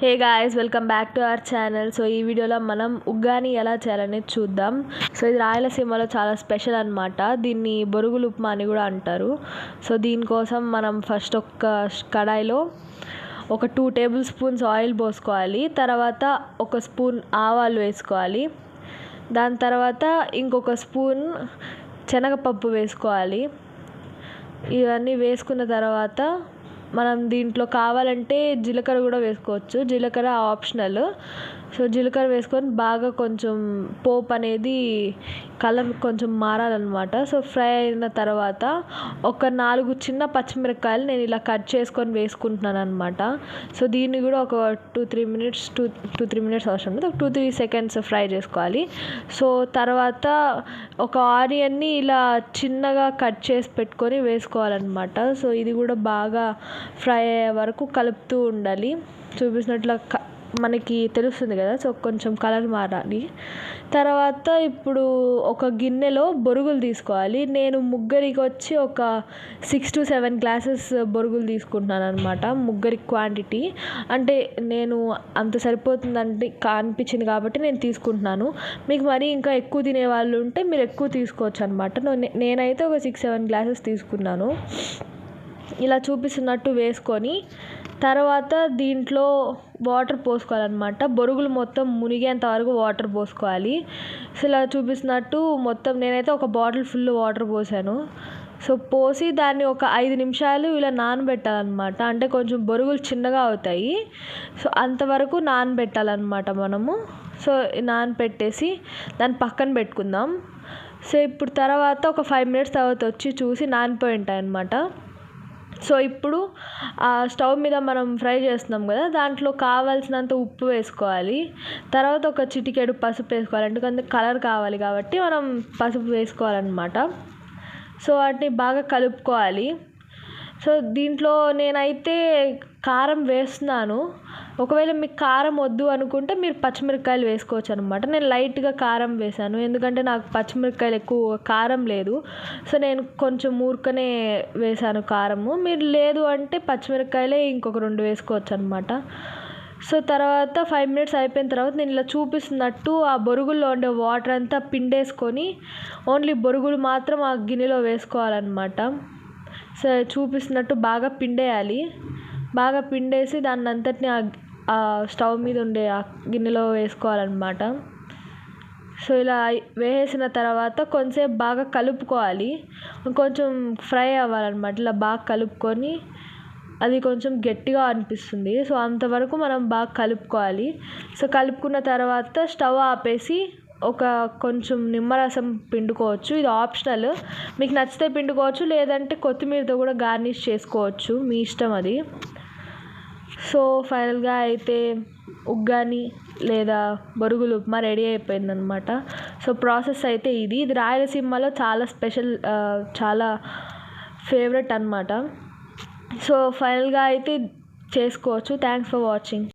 Hey guys welcome back to our channel so ఈ వీడియోలో మనం ఉగ్గాని ఎలా చేయాలనేది చూద్దాం. సో ఇది రాయలసీమలో చాలా స్పెషల్ అనమాట దీన్ని బొరుగులు ఉప్మా అని కూడా అంటారు. సో దీనికోసం మనం ఫస్ట్ ఒక కడాయిలో ఒక టూ టేబుల్ స్పూన్స్ ఆయిల్ పోసుకోవాలి. తర్వాత ఒక స్పూన్ ఆవాలు వేసుకోవాలి. దాని తర్వాత ఇంకొక స్పూన్ శనగపప్పు వేసుకోవాలి. ఇవన్నీ వేసుకున్న తర్వాత మనం దీంట్లో కావాలంటే జీలకర్ర కూడా వేసుకోవచ్చు. జీలకర్ర ఆప్షనల్. సో జీలకర్ర వేసుకొని బాగా కొంచెం పోపు అనేది కలర్ కొంచెం మారాలన్నమాట. సో ఫ్రై అయిన తర్వాత ఒక నాలుగు చిన్న పచ్చిమిరపకాయలు నేను ఇలా కట్ చేసుకొని వేసుకుంటున్నాను అనమాట సో దీన్ని కూడా ఒక two three minutes two two three minutes అవసరం లేదు. ఒక టూ త్రీ సెకండ్స్ ఫ్రై చేసుకోవాలి. సో తర్వాత ఒక ఆనియన్ని ఇలా చిన్నగా కట్ చేసి పెట్టుకొని వేసుకోవాలన్నమాట. సో ఇది కూడా బాగా ఫ్రై అయ్యే వరకు కలుపుతూ ఉండాలి. చూపించినట్లు మనకి తెలుస్తుంది కదా సో కొంచెం కలర్ మారాలి. తర్వాత ఇప్పుడు ఒక గిన్నెలో బొరుగులు తీసుకోవాలి. నేను ముగ్గురికి వచ్చి ఒక సిక్స్ టు సెవెన్ గ్లాసెస్ బొరుగులు తీసుకుంటున్నాను అనమాట ముగ్గురి క్వాంటిటీ అంటే నేను అంత సరిపోతుందంటే అనిపించింది కాబట్టి నేను తీసుకుంటున్నాను. మీకు మరీ ఇంకా ఎక్కువ తినే వాళ్ళు ఉంటే మీరు ఎక్కువ తీసుకోవచ్చు అనమాట నేనైతే ఒక సిక్స్ సెవెన్ గ్లాసెస్ తీసుకున్నాను. ఇలా చూపిస్తున్నట్టు వేసుకొని తర్వాత దీంట్లో వాటర్ పోసుకోవాలన్నమాట. బొరుగులు మొత్తం మునిగేంత వరకు వాటర్ పోసుకోవాలి. సో ఇలా చూపిస్తున్నట్టు మొత్తం నేనైతే ఒక బాటిల్ ఫుల్ వాటర్ పోసాను. సో పోసి దాన్ని ఒక ఐదు నిమిషాలు ఇలా నానబెట్టాలన్నమాట. అంటే కొంచెం బొరుగులు చిన్నగా అవుతాయి. సో అంతవరకు నానబెట్టాలన్నమాట మనము. సో నానబెట్టేసి దాన్ని పక్కన పెట్టుకుందాం. సో ఇప్పుడు తర్వాత ఒక ఫైవ్ మినిట్స్ తర్వాత వచ్చి చూసి నానిపోయి ఉంటాయి అన్నమాట సో ఇప్పుడు ఆ స్టవ్ మీద మనం ఫ్రై చేస్తున్నాం కదా దాంట్లో కావాల్సినంత ఉప్పు వేసుకోవాలి. తర్వాత ఒక చిటికెడు పసుపు వేసుకోవాలి. ఎందుకంటే కలర్ కావాలి కాబట్టి మనం పసుపు వేసుకోవాలన్నమాట. సో వాటిని బాగా కలుపుకోవాలి. సో దీంట్లో నేనైతే కారం వేస్తున్నాను. ఒకవేళ మీకు కారం వద్దు అనుకుంటే మీరు పచ్చిమిరపకాయలు వేసుకోవచ్చు అనమాట నేను లైట్గా కారం వేసాను. ఎందుకంటే నాకు పచ్చిమిరపకాయలు ఎక్కువ కారం లేదు. సో నేను కొంచెం ఊరికనే వేసాను కారము. మీరు లేదు అంటే పచ్చిమిరపకాయలే ఇంకొక రెండు వేసుకోవచ్చు అనమాట సో తర్వాత ఫైవ్ మినిట్స్ అయిపోయిన తర్వాత నేను ఇలా చూపిస్తున్నట్టు ఆ బొరుగుల్లో ఉండే వాటర్ అంతా పిండేసుకొని ఓన్లీ బొరుగులు మాత్రం ఆ గిన్నెలో వేసుకోవాలన్నమాట. సో చూపిస్తున్నట్టు బాగా పిండేయాలి. బాగా పిండేసి దాన్ని అంతటిని ఆ స్టవ్ మీద ఉండే ఆ గిన్నెలో వేసుకోవాలన్నమాట. సో ఇలా వేసిన తర్వాత కొంచెంసేపు బాగా కలుపుకోవాలి. కొంచెం ఫ్రై అవ్వాలన్నమాట. ఇలా బాగా కలుపుకొని అది కొంచెం గట్టిగా అనిపిస్తుంది. సో అంతవరకు మనం బాగా కలుపుకోవాలి. సో కలుపుకున్న తర్వాత స్టవ్ ఆపేసి ఒక కొంచెం నిమ్మరసం పిండుకోవచ్చు. ఇది ఆప్షనల్. మీకు నచ్చితే పిండుకోవచ్చు. లేదంటే కొత్తిమీరతో కూడా గార్నిష్ చేసుకోవచ్చు. మీ ఇష్టం అది. సో ఫైనల్గా అయితే ఉగ్గాని లేదా బొరుగులు ఉప్మా రెడీ అయిపోయిందనమాట సో ప్రాసెస్ అయితే ఇది. ఇది రాయలసీమలో చాలా స్పెషల్ చాలా ఫేవరెట్ అనమాట సో ఫైనల్గా అయితే చేసుకోవచ్చు. Thanks for watching.